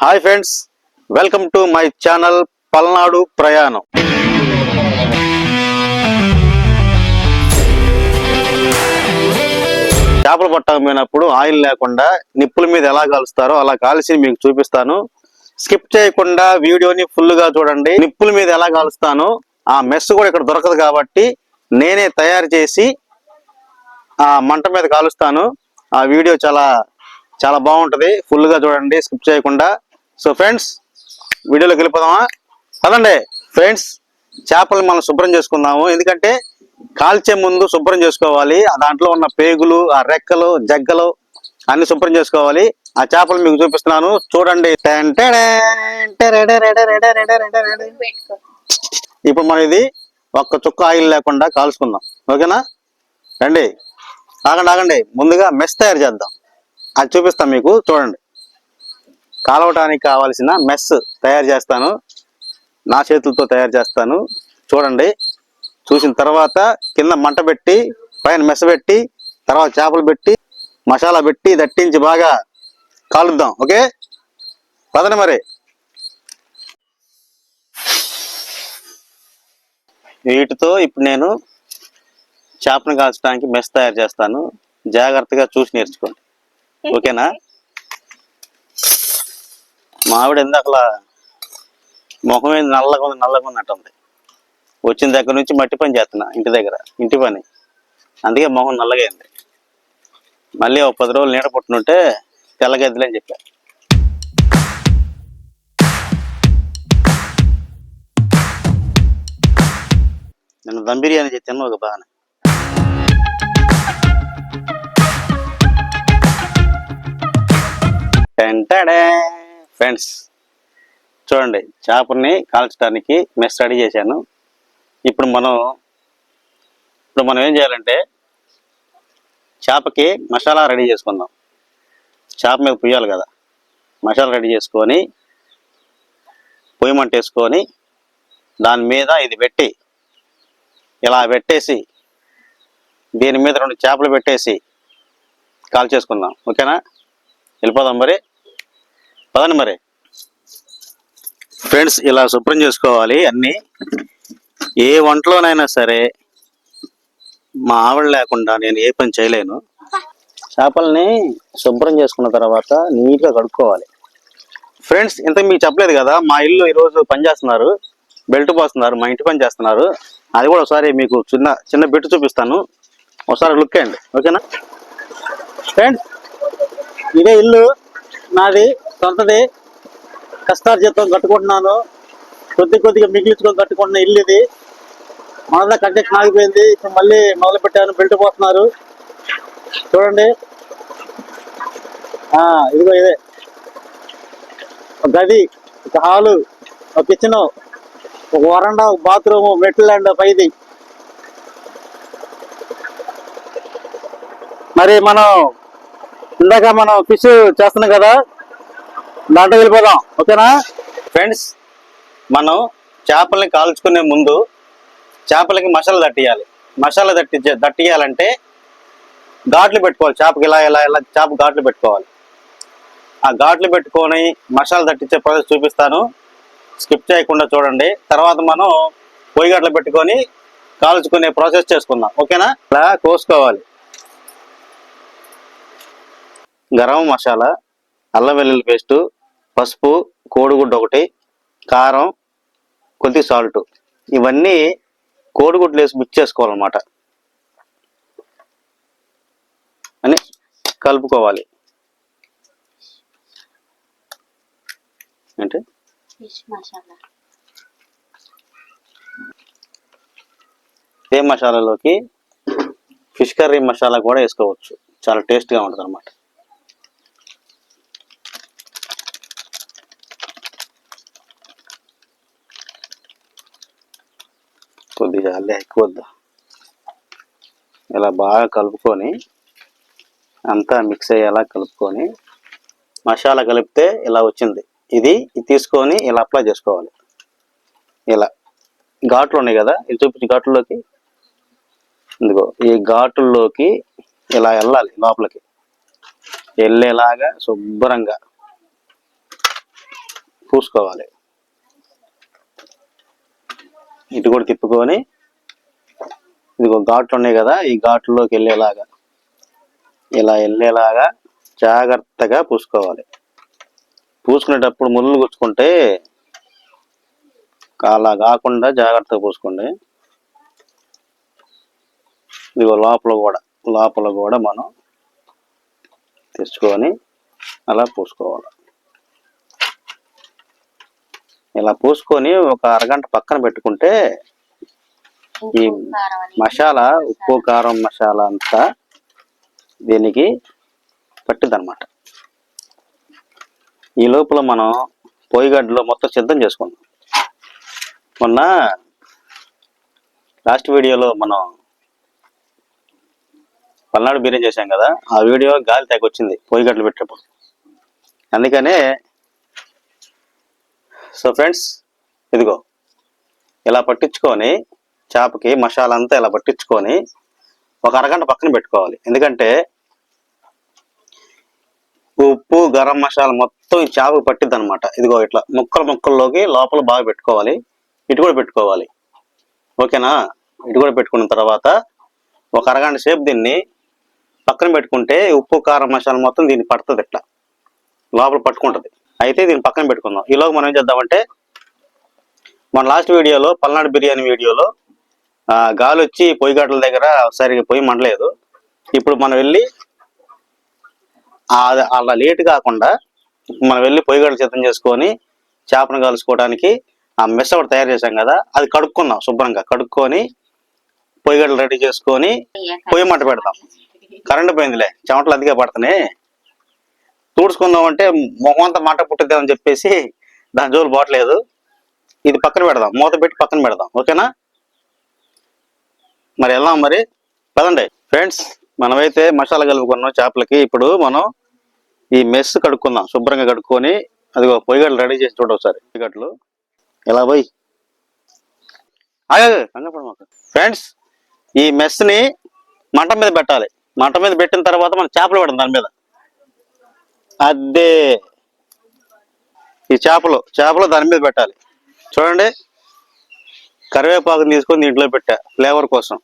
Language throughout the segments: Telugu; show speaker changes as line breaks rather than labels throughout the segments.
Hi friends welcome to my channel Palnadu Prayanam. చేపలు పట్టక పోయినప్పుడు ఆయిల్ లేకుండా నిప్పుల మీద ఎలా కాలుస్తారో అలా కాల్చి మీకు చూపిస్తాను. స్కిప్ చేయకుండా వీడియోని ఫుల్గా చూడండి. నిప్పుల మీద ఎలా కాలుస్తాను ఆ మెస్ కూడా ఇక్కడ దొరకదు కాబట్టి నేనే తయారు చేసి ఆ మంట మీద కాలుస్తాను. ఆ వీడియో చాలా చాలా బాగుంటది. ఫుల్గా చూడండి స్కిప్ చేయకుండా. సో ఫ్రెండ్స్ వీడియోలోకి వెళ్ళిపోదామా అదండి ఫ్రెండ్స్ చేపలు మనం శుభ్రం చేసుకుందాము ఎందుకంటే కాల్చే ముందు శుభ్రం చేసుకోవాలి ఆ దాంట్లో ఉన్న పేగులు ఆ రెక్కలు జగ్గలు అన్ని శుభ్రం చేసుకోవాలి ఆ చేపలు మీకు చూపిస్తున్నాను చూడండి ఇప్పుడు మనం ఇది ఒక్క చుక్క ఆయిల్ లేకుండా కాల్చుకుందాం ఓకేనా రండి ఆగండి ఆగండి ముందుగా మెస్ తయారు చేద్దాం అది చూపిస్తాం మీకు చూడండి కాలవటానికి కావాల్సిన మెస్ తయారు చేస్తాను. నా చేతులతో తయారు చేస్తాను. చూడండి. చూసిన తర్వాత కింద మంట పెట్టి పైన మెస్ పెట్టి తర్వాత చేపలు పెట్టి మసాలా పెట్టి దట్టించి బాగా కాలుద్దాం. ఓకే? పదండి మరి. వీటితో ఇప్పుడు నేను చేపను కాల్చడానికి మెస్ తయారు చేస్తాను. జాగ్రత్తగా చూసి నేర్చుకోండి. ఓకేనా? మావిడ ఇందాకలా ముఖం మీద నల్లగా ఉంది నల్లగా ఉంది అంటుంది. వచ్చిన దగ్గర నుంచి మట్టి పని చేస్తున్నా ఇంటి దగ్గర ఇంటి పని. అందుకే మొహం నల్లగా మళ్ళీ ఒక పది రోజులు నీడ పుట్టినుంటే తెల్లగద్దులని చెప్పా. నేను దమ్ బిర్యానీ చేసి ఒక బాగానే. ఫ్రెండ్స్ చూడండి చేపని కాల్చడానికి మెస్ రెడీ చేశాను. ఇప్పుడు మనం ఇప్పుడు మనం ఏం చేయాలంటే చేపకి మసాలా రెడీ చేసుకుందాం. చేప మీద పుయ్యాలి కదా. మసాలా రెడీ చేసుకొని పొయ్యి మంట వేసుకొని దాని మీద ఇది పెట్టి ఇలా పెట్టేసి దీని మీద రెండు చేపలు పెట్టేసి కాల్ చేసుకుందాం ఓకేనా? వెళ్ళిపోదాం మరి. పదండి మరి. ఫ్రెండ్స్ ఇలా శుభ్రం చేసుకోవాలి అన్నీ. ఏ వంటలోనైనా సరే మా ఆవిడ లేకుండా నేను ఏ పని చేయలేను. చేపల్ని శుభ్రం చేసుకున్న తర్వాత నీట్గా కడుక్కోవాలి. ఫ్రెండ్స్ ఇంత మీకు చెప్పలేదు కదా మా ఇల్లు ఈరోజు పని చేస్తున్నారు. బెల్ట్ పోస్తున్నారు మా ఇంటి పని చేస్తున్నారు. అది కూడా ఒకసారి మీకు చిన్న చిన్న బిట్టు చూపిస్తాను. ఒకసారి లుక్ అండి ఓకేనా? ఫ్రెండ్స్ ఇదే ఇల్లు నాది. సొంతది. కష్టార్జితం కట్టుకుంటున్నాను. కొద్ది కొద్దిగా మిగిలించుకొని కట్టుకుంటున్న ఇల్లు ఇది. మనదా కన్స్ట్రక్షన్ ఆగిపోయింది. ఇప్పుడు మళ్ళీ మొదలు పెట్టాను బెల్ట్ పోతున్నారు చూడండి. ఇదిగో ఇదే. ఒక గది ఒక హాలు ఒక కిచెన్ ఒక వరండా ఒక బాత్రూమ్ మెట్లు అండ్ పైది. మరి మనం ఇందాక మనం ఫిష్ చేస్తున్నాం కదా. దాంట్లో వెళ్ళిపోదాం. ఓకేనా? ఫ్రెండ్స్ మనం చేపల్ని కాల్చుకునే ముందు చేపలకి మసాలా దట్టియాలి మసాలా దట్టి దట్టియాలంటే ఘాట్లు పెట్టుకోవాలి. చేపకి ఇలా ఇలా ఇలా చేప ఘాట్లు పెట్టుకోవాలి. ఆ ఘాట్లు పెట్టుకొని మసాలా దట్టించే ప్రాసెస్ చూపిస్తాను. స్కిప్ చేయకుండా చూడండి. తర్వాత మనం పొయ్యి గట్లు పెట్టుకొని కాల్చుకునే ప్రాసెస్ చేసుకుందాం. ఓకేనా? ఇలా కోసుకోవాలి. గరం మసాలా అల్లం వెల్లుల్లి పేస్టు పసుపు కోడిగుడ్డు ఒకటి కారం కొద్ది సాల్ట్. ఇవన్నీ కోడిగుడ్లు వేసి మిక్స్ చేసుకోవాలన్నమాట. అని కలుపుకోవాలి.
మసాలా
ఏ మసాలాలోకి ఫిష్ కర్రీ మసాలా కూడా వేసుకోవచ్చు. చాలా టేస్ట్గా ఉంటుంది అనమాట మళ్ళీ ఎక్కువద్దు ఎక్కువ వద్దు. ఇలా బాగా కలుపుకొని అంతా మిక్స్ అయ్యేలా కలుపుకొని మసాలా కలిపితే ఇలా వచ్చింది. ఇది ఇది తీసుకొని ఇలా అప్లై చేసుకోవాలి. ఇలా. ఘాట్లు ఉన్నాయి కదా ఇది చూపించి ఘాట్లలోకి ఇదిగో ఈ ఘాటుల్లోకి ఇలా వెళ్ళాలి లోపలికి. వెళ్ళేలాగా శుభ్రంగా పూసుకోవాలి. ఇటు కూడా తిప్పుకొని ఇదిగో ఘాట్లు ఉన్నాయి కదా ఈ ఘాట్లోకి వెళ్ళేలాగా. ఇలా వెళ్ళేలాగా జాగ్రత్తగా పూసుకోవాలి. పూసుకునేటప్పుడు ముళ్ళు గుచ్చుకుంటే అలా కాకుండా జాగ్రత్తగా పూసుకోండి. ఇదిగో లోపల కూడా లోపల కూడా మనం తెచ్చుకొని అలా పూసుకోవాలి. ఇలా పూసుకొని ఒక అరగంట పక్కన పెట్టుకుంటే ఈ మసాలా ఉప్పు కారం మసాలా అంతా దీనికి పట్టిందనమాట ఈ లోపల మనం పొయ్యిగడ్డలో మొత్తం సిద్ధం చేసుకుందాం. మొన్న లాస్ట్ వీడియోలో మనం పల్నాడు బిర్యానీ చేశాం కదా ఆ వీడియో గాలి తెగ వచ్చింది పొయ్యిగడ్డలు పెట్టేటప్పుడు. అందుకనే సో ఫ్రెండ్స్ ఇదిగో ఇలా పట్టించుకొని చేపకి మసాలంతా ఇలా పట్టించుకొని ఒక అరగంట పక్కన పెట్టుకోవాలి. ఎందుకంటే ఉప్పు గరం మసాలా మొత్తం ఈ చేపకు పట్టిద్ది అనమాట ఇదిగో ఇట్లా ముక్కలు ముక్కల్లోకి లోపల బాగా పెట్టుకోవాలి. ఇటు కూడా పెట్టుకోవాలి. ఓకేనా? ఇటు కూడా పెట్టుకున్న తర్వాత ఒక అరగంట సేపు దీన్ని పక్కన పెట్టుకుంటే ఉప్పు కారం మసాలా మొత్తం దీన్ని పడుతుంది ఇట్లా. లోపల పట్టుకుంటుంది. అయితే దీన్ని పక్కన పెట్టుకుందాం. ఈలోగా మనం ఏం చేద్దామంటే మన లాస్ట్ వీడియోలో పల్నాడు బిర్యానీ వీడియోలో గాలి వచ్చి పొయ్యి గట్ల దగ్గర సరిగా పొయ్యి మండలేదు. ఇప్పుడు మనం వెళ్ళి అలా లేట్ కాకుండా మనం వెళ్ళి పొయ్యి గడ్డలు సిద్ధం చేసుకొని చేపను కలుసుకోవడానికి ఆ మెస్ ఒకటి తయారు చేశాం కదా అది కడుక్కుందాం శుభ్రంగా. కడుక్కొని పొయ్యి గడ్డలు రెడీ చేసుకొని పొయ్యి మంట పెడతాం. కరెంట్ పోయిందిలే చెమటలు అదిగా పడుతున్నాయి. తుడుచుకుందాం అంటే మొహం అంతా మంట పుట్టిద్దామని చెప్పేసి దాని జోలు పోవట్లేదు. ఇది పక్కన పెడదాం మూత పెట్టి పక్కన పెడదాం. ఓకేనా? మరి వెళ్దాం మరి. పదండి. ఫ్రెండ్స్ మనమైతే మసాలా కలుపుకున్నాం చేపలకి. ఇప్పుడు మనం ఈ మెస్ కడుక్కుందాం. శుభ్రంగా కడుక్కొని అది పొయ్యిగడ్లు రెడీ చేసి చూడ ఒకసారి. పొయ్యిగడ్లు ఎలా పోయి ఫ్రెండ్స్ ఈ మెస్ని మంట మీద పెట్టాలి. మంట మీద పెట్టిన తర్వాత మనం చేపలు పెడదాం దాని మీద. అదే ఈ చేపలు. చేపలు దాని మీద పెట్టాలి. చూడండి. కరివేపాకుని తీసుకొని దీంట్లో పెట్టా ఫ్లేవర్ కోసం.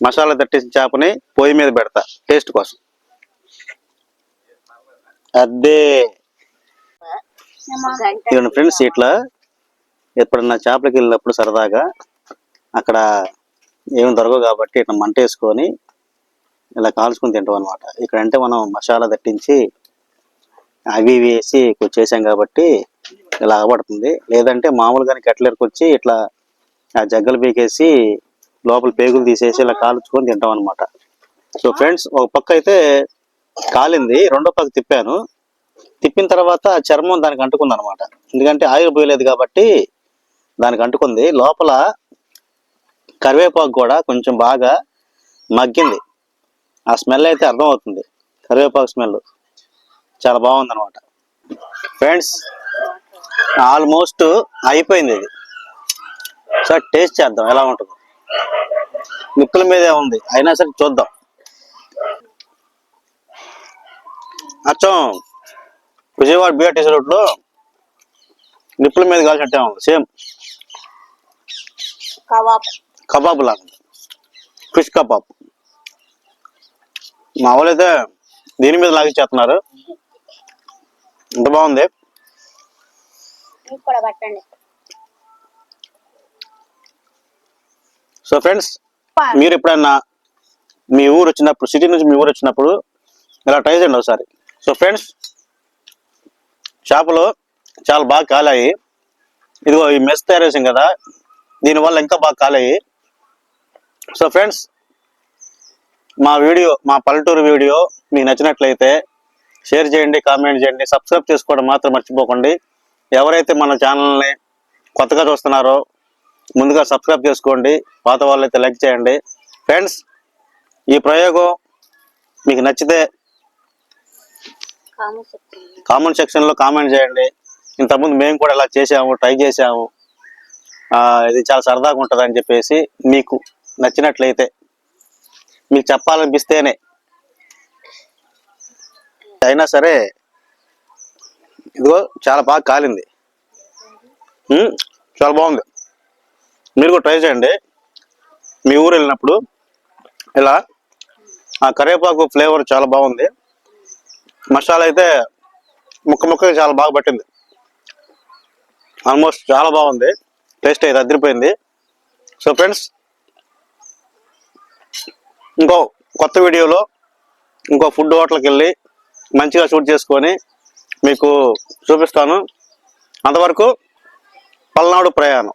మసాలా తట్టేసిన చేపని పొయ్యి మీద పెడతా టేస్ట్ కోసం. అదే ఇవన్న ఫ్రెండ్స్ ఇట్లా ఎప్పుడన్నా చేపలకి వెళ్ళినప్పుడు సరదాగా అక్కడ ఏమి దొరకవు కాబట్టి ఇట్లా మంట వేసుకొని ఇలా కాల్చుకొని తింటాం అనమాట ఇక్కడ అంటే మనం మసాలా తట్టించి అవి ఇవి వేసి చేసాం కాబట్టి ఇలా అగబడుతుంది లేదంటే మామూలుగానే కట్లెరకు వచ్చి ఇట్లా ఆ జగ్గలు పీకేసి లోపల పేగులు తీసేసి ఇలా కాల్చుకొని తింటాం అనమాట సో ఫ్రెండ్స్ ఒక పక్క అయితే కాలింది రెండో పక్క తిప్పాను. తిప్పిన తర్వాత చర్మం దానికి అంటుకుంది అనమాట ఎందుకంటే ఆయిల్ పోయలేదు కాబట్టి దానికి అంటుకుంది. లోపల కరివేపాకు కూడా కొంచెం బాగా మగ్గింది. ఆ స్మెల్ అయితే అర్థమవుతుంది. కరివేపాకు స్మెల్ చాలా బాగుంది అనమాట ఫ్రెండ్స్ ఆల్మోస్ట్ అయిపోయింది ఇది. సార్ టేస్ట్ చేద్దాం ఎలా ఉంటుందో. నిప్పుల మీదే ఉంది అయినా సరే చూద్దాం. అచ్చం విజయవాడ బిఆర్టీసీ రోడ్లో నిప్పుల మీద కాల్చినట్టే ఉంది సేమ్.
కబాబ్.
కబాబ్ లాగా ఫిష్ కబాబ్. మా వాళ్ళు అయితే దీని మీద లాగిచ్చేస్తున్నారు ఇంత బాగుంది?
కూడా పట్టండి.
సో ఫ్రెండ్స్ మీరు ఎప్పుడన్నా మీ ఊరు వచ్చినప్పుడు సిటీ నుంచి మీ ఊరు వచ్చినప్పుడు ఇలా ట్రై చేయండి ఒకసారి. సో ఫ్రెండ్స్ చేపలు చాలా బాగా కాలాయి. ఇదిగో ఈ మెస్ తయారు చేసాం కదా దీనివల్ల ఇంకా బాగా కాలాయి. సో ఫ్రెండ్స్ మా వీడియో మా పల్లెటూరు వీడియో మీకు నచ్చినట్లయితే షేర్ చేయండి కామెంట్ చేయండి సబ్స్క్రైబ్ చేసుకోవడం మాత్రం మర్చిపోకండి. ఎవరైతే మన ఛానల్ని కొత్తగా చూస్తున్నారో ముందుగా సబ్స్క్రైబ్ చేసుకోండి. పాత వాళ్ళైతే లైక్ చేయండి. ఫ్రెండ్స్ ఈ ప్రయోగం మీకు నచ్చితే కామెంట్ సెక్షన్లో కామెంట్ చేయండి. ఇంతకుముందు మేము కూడా ఇలా చేసాము ట్రై చేసాము ఇది చాలా సరదాగా ఉంటుంది అని చెప్పేసి మీకు నచ్చినట్లయితే మీకు చెప్పాలనిపిస్తేనే అయినా సరే ఇదిగో చాలా బాగా కాలింది. చాలా బాగుంది. మీరు కూడా ట్రై చేయండి. మీ ఊరు వెళ్ళినప్పుడు. ఇలా ఆ కరివేపాకు ఫ్లేవర్ చాలా బాగుంది. మసాలా అయితే ముక్క ముక్కకి చాలా బాగా పట్టింది. ఆల్మోస్ట్ చాలా బాగుంది. టేస్ట్ అయితే అదిరిపోయింది. సో ఫ్రెండ్స్ ఇంకో కొత్త వీడియోలో ఇంకో ఫుడ్ హోటల్కి వెళ్ళి మంచిగా షూట్ చేసుకొని మీకు చూపిస్తాను. అంతవరకు పల్నాడు ప్రయాణం.